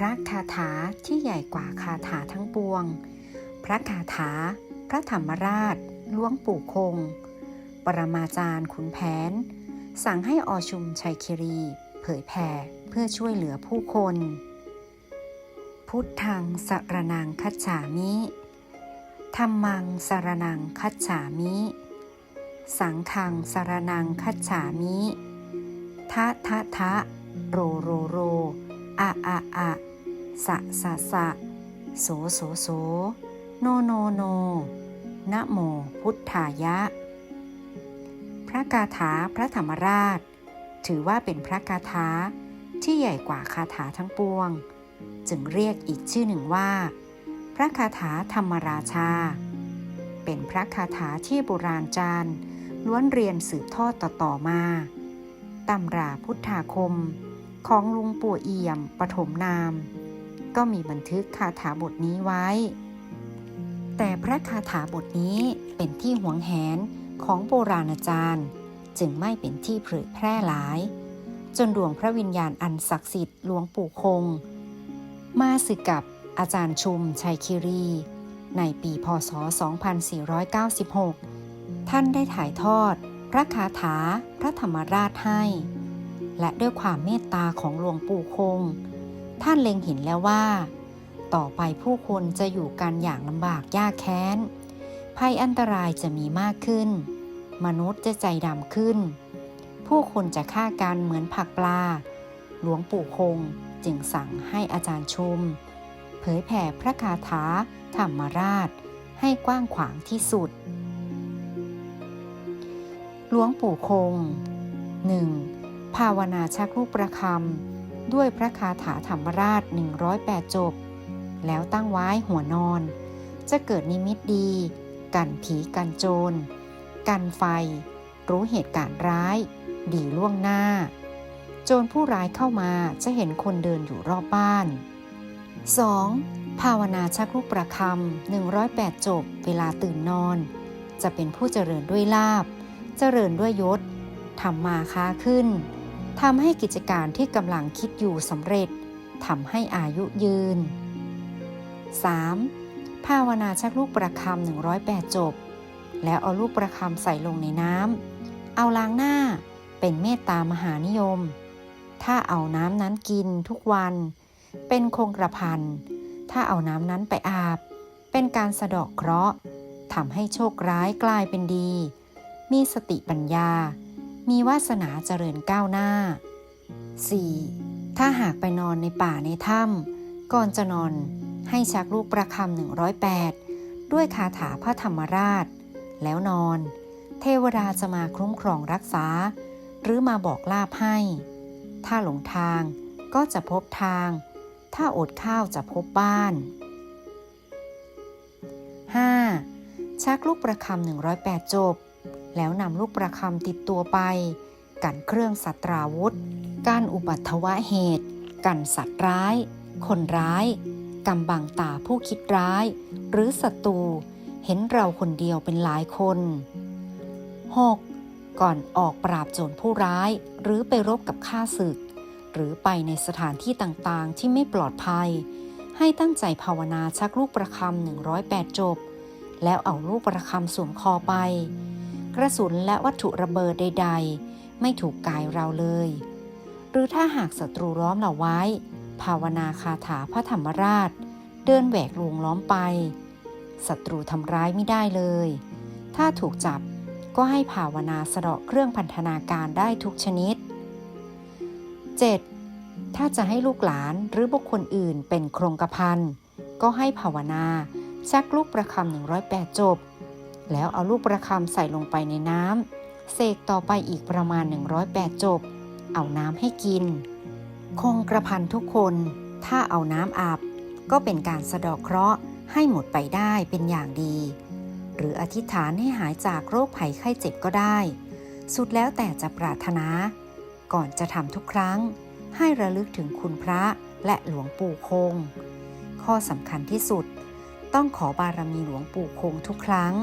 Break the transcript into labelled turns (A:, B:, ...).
A: พระคาถาที่ใหญ่กว่าคาถาทั้งปวง พระคาถา พระธรรมราชหลวงปู่คง ปรมาจารย์ขุนแผน สั่งให้อชุมชัยคิรี เผยแผ่เพื่อช่วยเหลือผู้คน พุทธังสรนังคัจฉามิธรรมังสรนังคัจฉามิ สังฆังสรนังคัจฉามิทะทะทะโรโรโร อะอะอะสะสะสะโสโสโส โนโนโนนะโมพุทธายะ พระคาถาพระธรรมราช ถือว่าเป็นพระคาถาที่ใหญ่กว่าคาถาทั้งปวง จึงเรียกอีกชื่อหนึ่งว่า พระคาถาธรรมราชา เป็นพระคาถาที่โบราณจารย์ล้วนเรียนสืบทอดต่อๆมาตำราพุทธาคม ของลุงปู่เอี่ยมปฐมนาม ก็มีบันทึกคาถาบทนี้ไว้ แต่พระคาถาบทนี้เป็นที่หวงแหนของโบราณอาจารย์ จึงไม่เป็นที่เผยแพร่หลาย จนดวงพระวิญญาณอันศักดิ์สิทธิ์หลวงปู่คง มาสึกกับอาจารย์ชุมชัยคิรี ในปีพศ 2496 ท่านได้ถ่ายทอดพระคาถาพระธรรมราชให้ และด้วยความเมตตาของหลวงปู่คง ท่านเล็งเห็นแล้วว่า ต่อไปผู้คนจะอยู่กันอย่างลำบากยากแค้น ภัยอันตรายจะมีมากขึ้น มนุษย์จะใจดำขึ้น ผู้คนจะฆ่ากันเหมือนผักปลา หลวงปู่คงจึงสั่งให้อาจารย์ชุม เผยแผ่พระคาถาธรรมราช ให้กว้างขวางที่สุด หลวงปู่คง 1. ภาวนาชักลูกประคำด้วยพระคาถาธรรมราช 108 จบ แล้วตั้งไว้หัวนอน จะเกิดนิมิตดี กันผีกันโจร กันไฟ รู้เหตุการณ์ร้าย ดีล่วงหน้า โจรผู้ร้ายเข้ามาจะเห็นคนเดินอยู่รอบบ้าน 2. ภาวนาชักลูกประคำ108 จบ เวลาตื่นนอน จะเป็นผู้เจริญด้วยลาบ เจริญด้วยยศทำมาค้าขึ้น ทำให้กิจการที่กำลังคิดอยู่สำเร็จทำให้อายุยืน 3. ภาวนาชักลูกประคำ108 จบ แล้วเอาลูกประคำใส่ลงในน้ำ เอาล้างหน้าเป็นเมตตามหานิยม ถ้าเอาน้ำนั้นกินทุกวัน เป็นคงกระพัน ถ้าเอาน้ำนั้นไปอาบ เป็นการสะเดาะเคราะห์ทำให้โชคร้ายกลายเป็นดี มีสติปัญญา มีวาสนาเจริญก้าวหน้า 4. ถ้าหากไปนอนในป่าในถ้ำก่อนจะนอนให้ชักลูกประคำ108 ด้วยคาถาพระธรรมราช แล้วนอน เทวดาจะมาคุ้มครองรักษา หรือมาบอกลาบให้ ถ้าหลงทางก็จะพบทาง ถ้าอดข้าวจะพบบ้าน 5. ชักลูกประคำ108 จบ แล้วนำลูกประคำติดตัวไป กันเครื่องสัตราวุธ การอุบัติวะเหตุ กันสัตว์ร้าย คนร้ายกำบังตาผู้คิดร้าย หรือศัตรูเห็นเราคนเดียวเป็นหลายคน 6. ก่อนออกปราบโจรผู้ร้าย หรือไปรบกับข้าศึก หรือไปในสถานที่ต่างๆ ที่ไม่ปลอดภัย ให้ตั้งใจภาวนาชักลูกประคำ108 จบ แล้วเอาลูกประคำสวมคอไป กระสุนและวัตถุระเบิดใด ๆ ไม่ถูกกายเราเลย หรือถ้าหากศัตรูล้อมเราไว้ ภาวนาคาถาพระธรรมราช เดินแหวกวงล้อมไปศัตรูทำร้ายไม่ได้เลย ถ้าถูกจับก็ให้ภาวนาสะเดาะเครื่องพันธนาการได้ทุกชนิด 7. ถ้าจะให้ลูกหลานหรือบุคคลอื่นเป็นโครงกระพันก็ให้ภาวนาชักลูกประคำ108 จบ แล้วเอาลูกประคำใส่ลงไปในน้ำเสกต่อไปอีกประมาณ 108 จบ เอาน้ำให้กิน คงกระพันทุกคน ถ้าเอาน้ำอาบ ก็เป็นการสะดอกเคราะห์ให้หมดไปได้เป็นอย่างดี หรืออธิษฐานให้หายจากโรคภัยไข้เจ็บก็ได้ สุดแล้วแต่จะปรารถนา ก่อนจะทำทุกครั้ง ให้ระลึกถึงคุณพระและหลวงปู่คง ข้อสำคัญที่สุด ต้องขอบารมีหลวงปู่คงทุกครั้ง